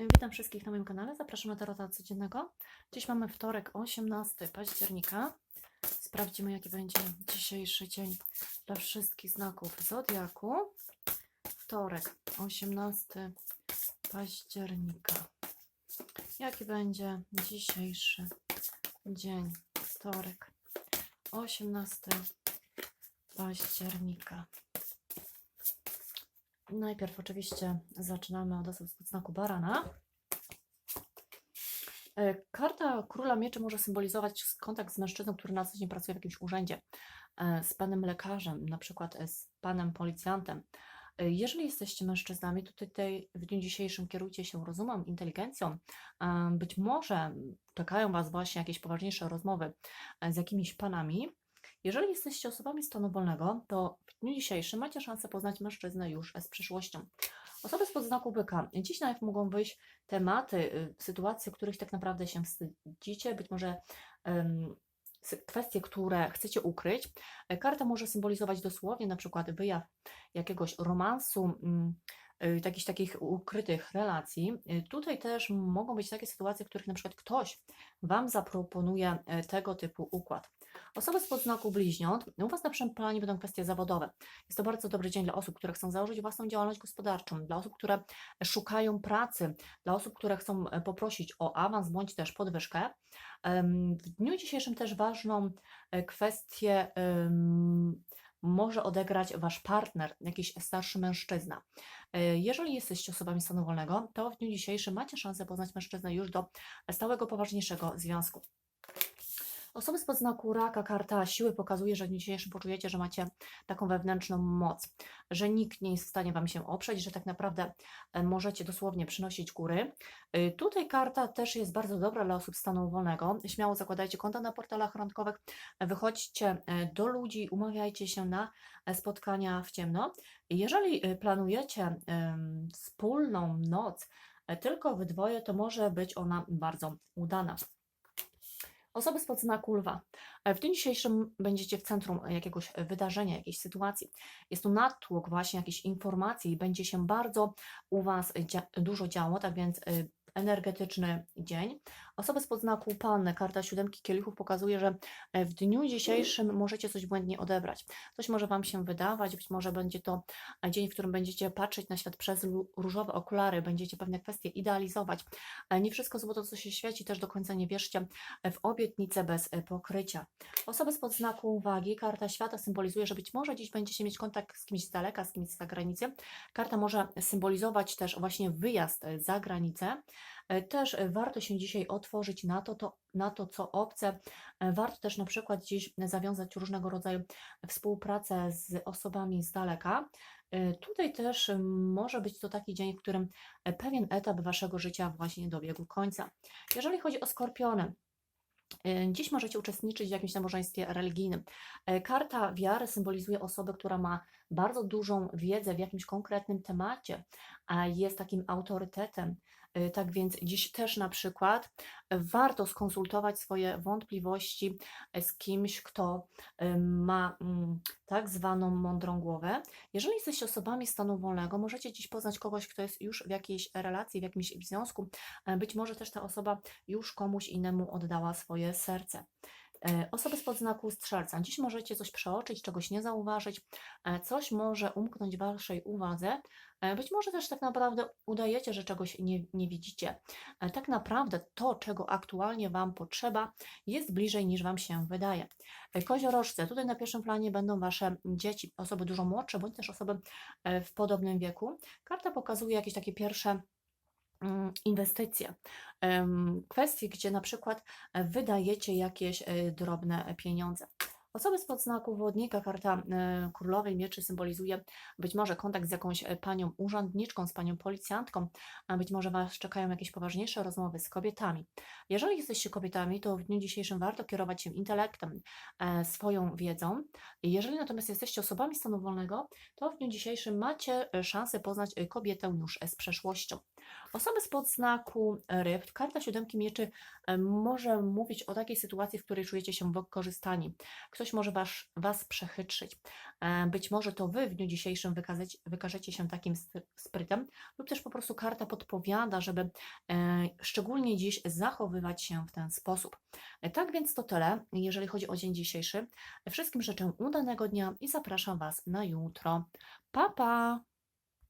Witam wszystkich na moim kanale. Zapraszam na tarota codziennego. Dziś mamy wtorek, 18 października. Sprawdzimy, jaki będzie dzisiejszy dzień dla wszystkich znaków zodiaku. Wtorek, 18 października. Jaki będzie dzisiejszy dzień? Wtorek, 18 października. Najpierw oczywiście zaczynamy od osób znaku barana. E, Karta Króla Mieczy może symbolizować kontakt z mężczyzną, który na co dzień pracuje w jakimś urzędzie, e, z panem lekarzem, na przykład e, z panem policjantem. Jeżeli jesteście mężczyznami, to tutaj w dniu dzisiejszym kierujcie się rozumem, inteligencją. Być może czekają Was właśnie jakieś poważniejsze rozmowy z jakimiś panami. Jeżeli jesteście osobami stanu wolnego, to w dniu dzisiejszym macie szansę poznać mężczyznę już z przyszłością. Osoby z podznaku byka. Dziś na mogą wyjść tematy, y, sytuacje, których tak naprawdę się wstydzicie, być może sy- kwestie, które chcecie ukryć. Karta może symbolizować dosłownie na przykład wyjaw jakiegoś romansu, mm, y, jakichś takich ukrytych relacji. Y, Tutaj też mogą być takie sytuacje, w których na przykład ktoś Wam zaproponuje e, tego typu układ. Osoby z podznaku bliźniąt, u Was na pierwszym planie będą kwestie zawodowe. Jest to bardzo dobry dzień dla osób, które chcą założyć własną działalność gospodarczą, dla osób, które szukają pracy, dla osób, które chcą e, poprosić o awans bądź też podwyżkę. W dniu dzisiejszym też ważną e, kwestię może odegrać Wasz partner, jakiś starszy mężczyzna. E, Jeżeli jesteście osobami stanu wolnego, to w dniu dzisiejszym macie szansę poznać mężczyznę już do stałego, poważniejszego związku. Osoby z podznaku raka, karta siły pokazuje, że w dzisiejszym poczujecie, że macie taką wewnętrzną moc, że nikt nie jest w stanie Wam się oprzeć, że tak naprawdę e, możecie dosłownie przynosić góry. Y, Tutaj karta też jest bardzo dobra dla osób stanu wolnego. Śmiało zakładajcie konta na portalach randkowych, e, wychodźcie e, do ludzi, umawiajcie się na e, spotkania w ciemno. Jeżeli planujecie wspólną noc e, tylko wy dwoje, to może być ona bardzo udana. Osoby z podznaku lwa. E, W dniu dzisiejszym będziecie w centrum jakiegoś wydarzenia, jakiejś sytuacji. Jest tu natłok właśnie jakichś informacji i będzie się bardzo u Was dzia- dużo działo, tak więc y, energetyczny dzień. Osoby z podznaku panny, karta siódemki kielichów pokazuje, że e, w dniu dzisiejszym możecie coś błędnie odebrać. Coś może Wam się wydawać, być może będzie to e, dzień, w którym będziecie patrzeć na świat przez różowe okulary, będziecie pewne kwestie idealizować. E, Nie wszystko złoto, co się świeci, też do końca nie wierzcie w obietnice bez pokrycia. Osoby z podznaku wagi, karta świata symbolizuje, że być może dziś będziecie mieć kontakt z kimś z daleka, z kimś z zagranicy. Karta może symbolizować też właśnie wyjazd za granicę. E, Też e, warto się dzisiaj otworzyć na to, to, na to, co obce. E, Warto też na przykład dziś zawiązać różnego rodzaju współpracę z osobami z daleka. Tutaj też może być to taki dzień, w którym pewien etap waszego życia właśnie dobiegł końca. Jeżeli chodzi o skorpiony, Dziś możecie uczestniczyć w jakimś nabożeństwie religijnym. Karta wiary symbolizuje osobę, która ma bardzo dużą wiedzę w jakimś konkretnym temacie, a jest takim autorytetem. E, Tak więc dziś też na przykład warto skonsultować swoje wątpliwości e, z kimś, kto ma mm, tak zwaną mądrą głowę. Jeżeli jesteście osobami stanu wolnego, możecie dziś poznać kogoś, kto jest już w jakiejś relacji, w jakimś związku. Być może też ta osoba już komuś innemu oddała swoje serce. E, Osoby z podznaku strzelca. Dziś możecie coś przeoczyć, czegoś nie zauważyć, e, coś może umknąć Waszej uwadze. E, Być może też tak naprawdę udajecie, że czegoś nie, nie widzicie. Tak naprawdę to, czego aktualnie Wam potrzeba, jest bliżej niż Wam się wydaje. Koziorożce. Tutaj na pierwszym planie będą Wasze dzieci, osoby dużo młodsze, bądź też osoby w podobnym wieku. Karta pokazuje jakieś takie pierwsze inwestycje. Em, Kwestie, gdzie na przykład e, wydajecie jakieś e, drobne pieniądze. Osoby z podznaku wodnika, karta e, królowej mieczy symbolizuje być może kontakt z jakąś e, panią urzędniczką, z panią policjantką, a być może Was czekają jakieś poważniejsze rozmowy z kobietami. Jeżeli jesteście kobietami, to w dniu dzisiejszym warto kierować się intelektem, e, swoją wiedzą. Jeżeli natomiast jesteście osobami stanu wolnego, to w dniu dzisiejszym macie szansę poznać kobietę już z przeszłością. Osoby spod znaku ryb, karta siódemki mieczy może mówić o takiej sytuacji, w której czujecie się wykorzystani. Ktoś może was, was przechytrzyć. E, Być może to wy w dniu dzisiejszym wykazać, wykażecie się takim sprytem, lub też po prostu karta podpowiada, żeby e, szczególnie dziś zachowywać się w ten sposób. E, Tak więc to tyle, jeżeli chodzi o dzień dzisiejszy. Wszystkim życzę udanego dnia i zapraszam Was na jutro. Pa, pa!